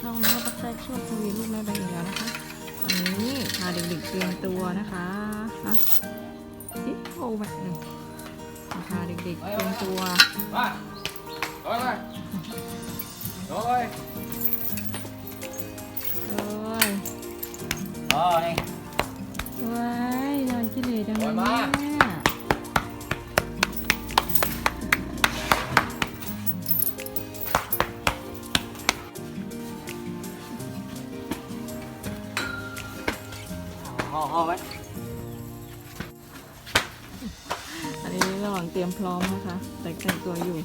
ช่องนวัตแทรกช่วงคุยลูปแม่ใบอยู่แล้วนะคะอันนี้พาเด็กๆเตรียมตัวนะคะฮะฮิโอแบบหนึ่งพาเด็กๆเตรียมตัวไปไปยมาลอยไป ห่อห่อไว้อันนี้ระหว่างเตรียมพร้อมนะคะแต่งแต่งตัวอยู่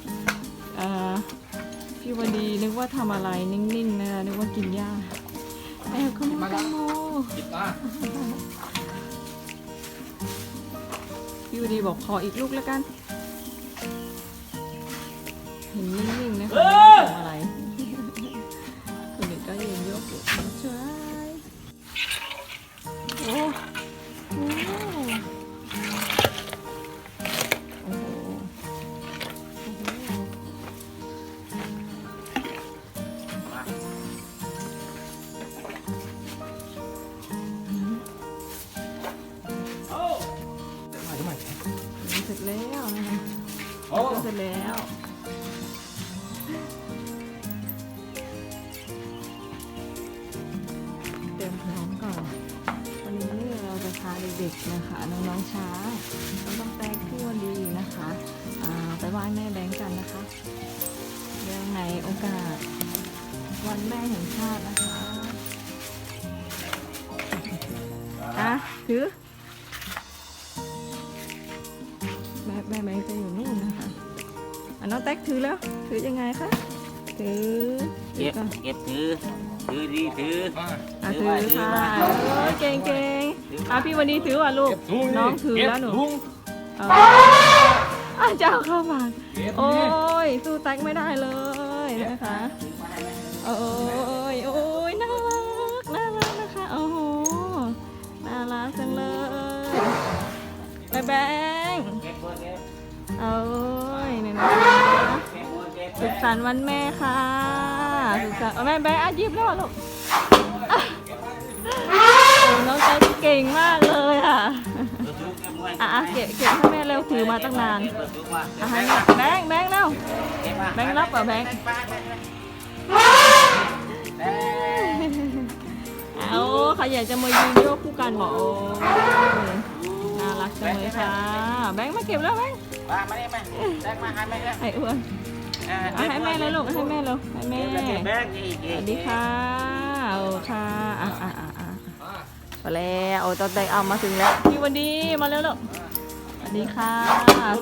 อ่าพี่วันดีนึกว่าทำอะไรนิ่งๆนะคะนึกว่ากินหญ้าแอบขโมยแตงโมหยิบมาพี่วันดีบอกขออีกลูกแล้วกัน เห็นนิ่งๆนะคะไม่ได้ทำอะไร โอ้เสร็จแล้วเตรียมพร้อมก่อน วันนี้เราจะพาเด็กๆนะคะน้องๆช้างน้องต้องแตกที่วดีนะคะอ่าไปไหว้แม่แบงค์กันนะคะเรื่องในโอกาส วันแม่แห่งชาตินะคะอะถือ แท็กถือแล้ว ถือยังไงคะ ถือถืเก็อบก่อนเก็บถือ ถือดีถือมาอะถืถืออไว้ค่ะถือไว้ โอ้ยเก่งเก่งอะพี่วันนี้ถือว่ะลูกเก็บถุงน้องถือแล้วหนูเก็บถุงเอออะจะเอาเข้ามาเก็บโอ้นี่ยสู้แท็กไม่ได้เลยนะคะ โอ้ย อร์เก็บสุขสันต์วันแม่ค่ะสุขสันต์เอาแม่แบงค์อะหยิบแล้วเหรอลูกอะโอ้น้องใจเก่งมากเลยอะเบอร์ทุกเก็บไว้อะอะเก็บเก็บให้แม่เร็วถือมาตั้งนานเบอร์ทุกมาอะให้แม่แบงค์แบงค์เร็วเก็บมาแบงค์รับเหรอแบงค์แบงค์เอาใครอยากจะมายืนโยกคู่กันบอกโอ้ยน่ารักจังเลยค่ะ แบงค์มาเก็บแล้วแบงค์มามาได้ไหมแบงค์มาให้แม่เลยไอ้อ้วนอะ เอาให้แม่เลยลูกให้แม่เลยให้แม่เก็บแล้วเก็บแบงค์นี่สวัสดีค่ะโอ้ค่ะอะอะอะอะมามาแล้วโอ้ตอนแต่เอามาถึงแล้วพี่วันดีมาแล้วลูกสวัสดีค่ะ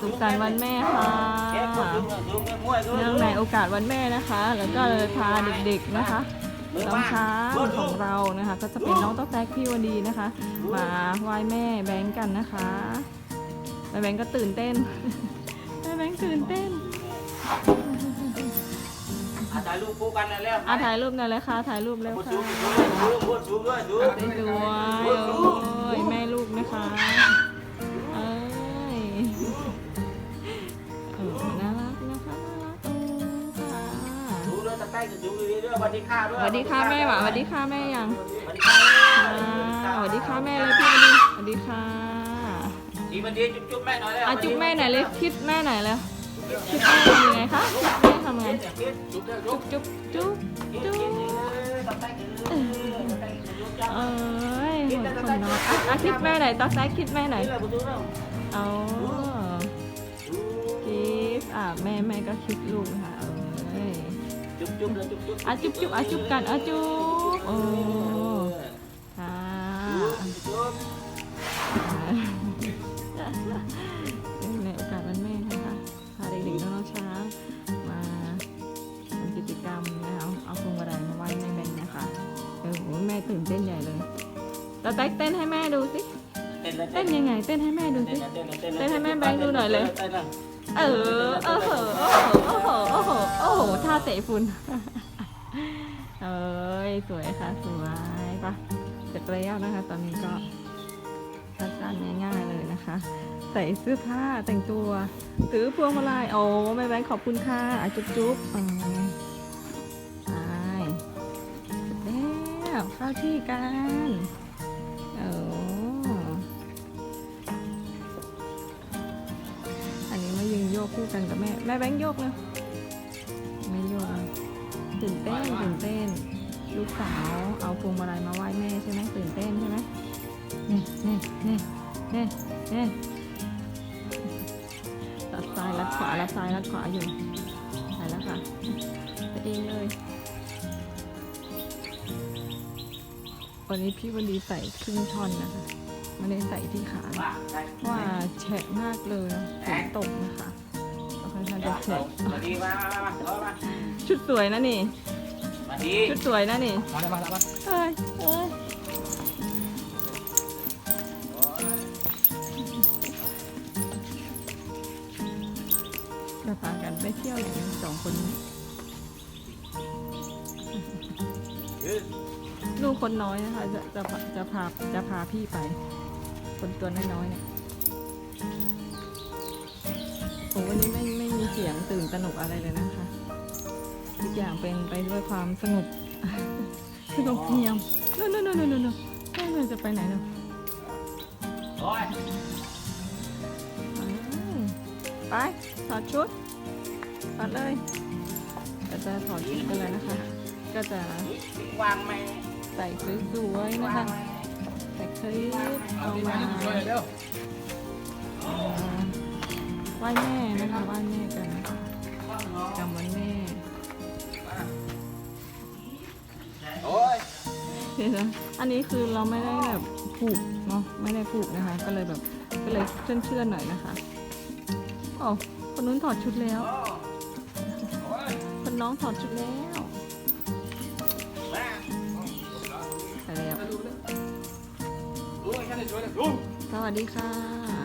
สุขสันต์วันแม่ค่ะเก็บเบอร์ทุกเบอร์ทุกเก็บมั่วทุกเนื่องในโอกาสวันแม่นะคะ แล้วก็เลยพาเด็กๆนะคะน้องช้างของเรานะคะ ก็จะเป็นน้องต๊อกแต๊กพี่วันดีนะคะ มาไหว้แม่แบงก์กันนะคะแม่แบงก์ก็ตื่นเต้นแม่แบงก์ตื่นเต้น อะถ่ายรูปคู่กันเลยแล้วอะถ่ายรูปหน่อยเลยค่ะ ถ่ายรูปเร็วพูดค่ะสูงพูดสูงพูดสูงด้วยดูสวยๆโอ้ยแม่ลูกนะคะเอ้ยเออน่ารักนะคะน่ารักโอ้ค่ะดูด้วยตะไคร้สูงดีด้วยสวัสดีค่ะด้วสยวัสดีค่ะแม่หวะสวัสดีค่ะแม่ยังสวัสดีค่ะอ่าสวัสดีค่ะแม่เลยพี่วันดีสวัสดีค่ะดีวันดีจุ๊บจุ๊บแม่หน่อยแล้วอะจุ๊บแม่หน่อยเลยคิดแม่หน่อยแล้ว คิดแม่ทำยังไงคะแม่ทำไงจุ๊บได้จุ๊บจุ๊บจุ๊บจุ๊บเอ้ยหดคนน้อยอะอะคิดแม่หน่อยตาซ้ายคิดแม่หน่อยเอาคิดอะแม่แม่ก็คิดลูกค่ะเอ้ยจุ๊บจุ๊บจุ๊บจุ๊บอะจุ๊บจุ๊บอะจุ๊บกันอะจุ๊บโอ้ค่ะ ตาแต๊กเต้นให้แม่ดูสิเต้นเลยเต้นยังไง เต้นให้แม่ดูสิเต้นให้แม่แบงค์ดูหน่อยเลย เออโอ้โหโอ้โหโอ้โหโอ้โหโอ้โหท่าเตะฝุ่นเอ้ยสวยค่ะ สวยปะเสร็จแล้วนะคะ ตอนนี้ก็สั้นๆง่ายๆเลยนะคะ ใส่เสื้อผ้าแต่งตัวถือพวงมาลัยโอ้แม่แบงค์ขอบคุณค่ะอะจุ๊บจุ๊บอืมไปเสร็จแล้วเข้าที่กัน คู่กันกับแม่ แม่แบงค์โยกเลยไม่โยกเลยตื่นเต้นตื่นเต้น ลูกสาว เอาพวงมาลัยมาไหว้แม่ใช่ไหมตื่นเต้นใช่ไหมนี่นี่นี่นี่นี่รัดซ้ายรัดขวารัดซ้ายรัดขวาอยู่ไปแล้วค่ะไปเองเลยวันนี้พี่วันดีใส่ครึ่งท่อนนะคะไม่ได้ใส่ที่ขามาได้ว่าแฉะมากเลยฝนตกนะคะ ก็ค่อนข้างจะแฉะมาดีมามามามามาชุดสวยนะนี่ มาดีชุดสวยนะนี่ มาเลยมาแล้วมาเอ้ยเอ้ยจะพากันไปเที่ยวอย่างนี้สองคนนี้ลูกคนน้อยนะคะจะจะจะพาจะพาพี่ไป คนตัวน้อยๆเนี่ยโอ้วันนี้ สียงตื่นตระหนกอะไรเลยนะคะ ทุกอย่างเป็นไปด้วยความสงบสงบเงียบนู่นนู่นนู่นนู่นนู่นนู่นจะไปไหนเนาะโอ้ยไปถอดชุดถอดเลยก็จะถอดชุดไปเลยนะคะ ก็จะวางไหมใส่สวยๆนะวาคะงไหมใส่คลิปเอาเอาดีมามาช่วยเร็ว ไหว้แม่นะคะไหว้แม่กันจำวันแม่โอ้ยเดี๋ยวนะอันนี้คือเราไม่ได้แบบผูกเนาะไม่ได้ผูกนะคะ ก็เลยแบบก็เลยเชื่อนๆหน่อยนะคะอ๋อคนนู้นถอดชุดแล้ว คนน้องถอดชุดแล้วไปแล้วสวัสดีค่ะ